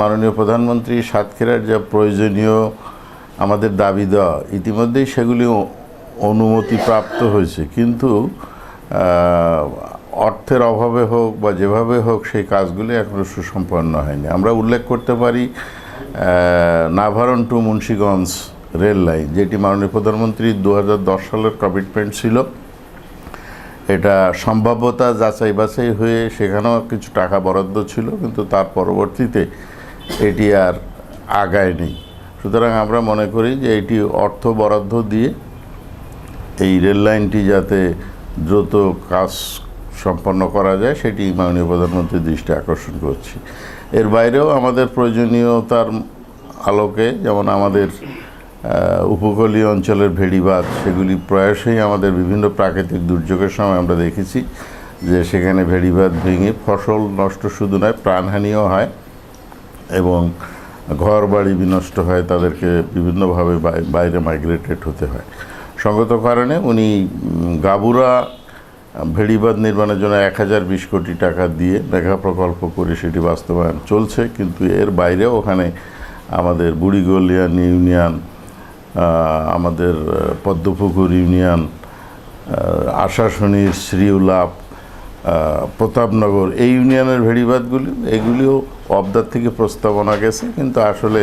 মাননীয় প্রধানমন্ত্রী সাতক্ষীরার যা প্রয়োজনীয় আমাদের দাবি দেওয়া, ইতিমধ্যেই সেগুলি অ- অনুমতি প্রাপ্ত হয়েছে। কিন্তু অর্থের অভাবে হোক বা যেভাবে হোক সেই কাজগুলি এখনও সুসম্পন্ন হয়নি। আমরা উল্লেখ করতে পারি Navaran to Munshiganj rail line, যেটি মাননীয় প্রধানমন্ত্রী দু সালের কমিটমেন্ট ছিল। এটা সম্ভাব্যতা যাচাই বাছাই হয়ে সেখানেও কিছু টাকা বরাদ্দ ছিল, কিন্তু তার পরবর্তীতে এটি আর আগায় নেই। সুতরাং আমরা মনে করি যে এটি অর্থ বরাদ্দ দিয়ে এই রেল লাইনটি যাতে দ্রুত কাজ সম্পন্ন করা যায়, সেটি মাননীয় প্রধানমন্ত্রীর দৃষ্টি আকর্ষণ করছি। এর বাইরেও আমাদের প্রয়োজনীয়তার আলোকে যেমন আমাদের উপকূলীয় অঞ্চলের ভেড়িবাঁধ সেগুলি প্রায়শই আমাদের বিভিন্ন প্রাকৃতিক দুর্যোগের সময় আমরা দেখেছি যে সেখানে ভেড়িবাঁধ ভেঙে ফসল নষ্ট শুধু নয়, প্রাণহানিও হয়। এবং ঘর বাড়ি বিনষ্ট হয়, তাদেরকে বিভিন্নভাবে বাইরে মাইগ্রেটেড হতে হয়। সঙ্গত কারণে উনি গাবুরা, ভেড়িবাঁধ নির্মাণের জন্য এক হাজার বিশ কোটি টাকা দিয়ে মেঘা প্রকল্প করে সেটি বাস্তবায়ন চলছে, কিন্তু এর বাইরেও ওখানে আমাদের বুড়িগলিয়ান ইউনিয়ন আমাদের পদ্মপুকুর ইউনিয়ন আশাশনির শ্রীউলাপ প্রতাপনগর এই ইউনিয়নের ভেড়িবাদগুলি, এগুলিও অবদার থেকে প্রস্তাবনা গেছে, কিন্তু আসলে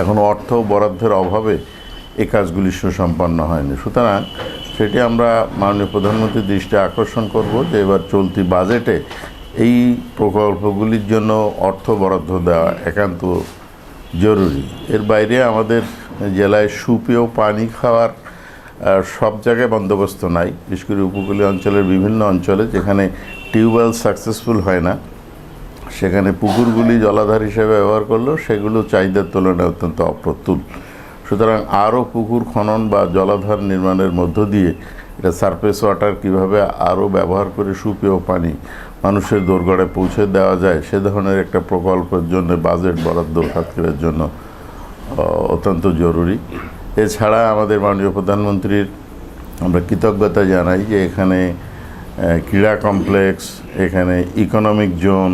এখন অর্থ বরাদ্দের অভাবে এ কাজগুলি সুসম্পন্ন হয়নি। সুতরাং সেটি আমরা মাননীয় প্রধানমন্ত্রীর দৃষ্টি আকর্ষণ করব যে এবার চলতি বাজেটে এই প্রকল্পগুলির জন্য অর্থ বরাদ্দ দেওয়া একান্ত জরুরি। এর বাইরে আমাদের জেলায় সুপেয় পানি খাওয়ার সব জায়গায় বন্দোবস্ত নাই। বিশেষ করে উপকূলীয় অঞ্চলের বিভিন্ন অঞ্চলে যেখানে টিউবওয়েল সাকসেসফুল হয় না, সেখানে পুকুরগুলি জলাধার হিসেবে ব্যবহার করলেও সেগুলো চাহিদার তুলনায় অত্যন্ত অপ্রতুল। সুতরাং আরও পুকুর খনন বা জলাধার নির্মাণের মধ্য দিয়ে এটা সারফেস ওয়াটার কীভাবে আরও ব্যবহার করে সুপেয় পানি মানুষের দোরগড়ে পৌঁছে দেওয়া যায়, সে ধরনের একটা প্রকল্পের জন্য বাজেট বরাদ্দ সাতক্ষীরার জন্য অত্যন্ত জরুরি। এছাড়া আমাদের মাননীয় প্রধানমন্ত্রীর আমরা কৃতজ্ঞতা জানাই যে এখানে ক্রীড়া কমপ্লেক্স, এখানে ইকোনমিক জোন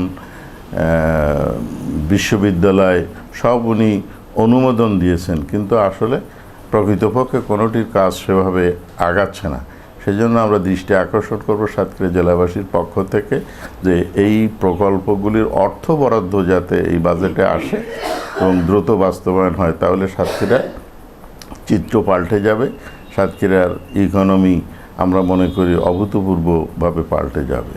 বিশ্ববিদ্যালয়, সব উনি অনুমোদন দিয়েছেন। কিন্তু আসলে প্রকৃতপক্ষে কোনোটির কাজ সেভাবে আগাচ্ছে না। সেজন্য আমরা দৃষ্টি আকর্ষণ করব সাতক্ষীরা জেলাবাসীর পক্ষ থেকে যে এই প্রকল্পগুলির অর্থ বরাদ্দ যাতে এই বাজেটে আসে এবং দ্রুত বাস্তবায়ন হয়, তাহলে সাতক্ষীরা চিত্র পাল্টে যাবে সাতক্ষীরার ইকোনমি আমরা মনে করি অভূতপূর্বভাবে পাল্টে যাবে।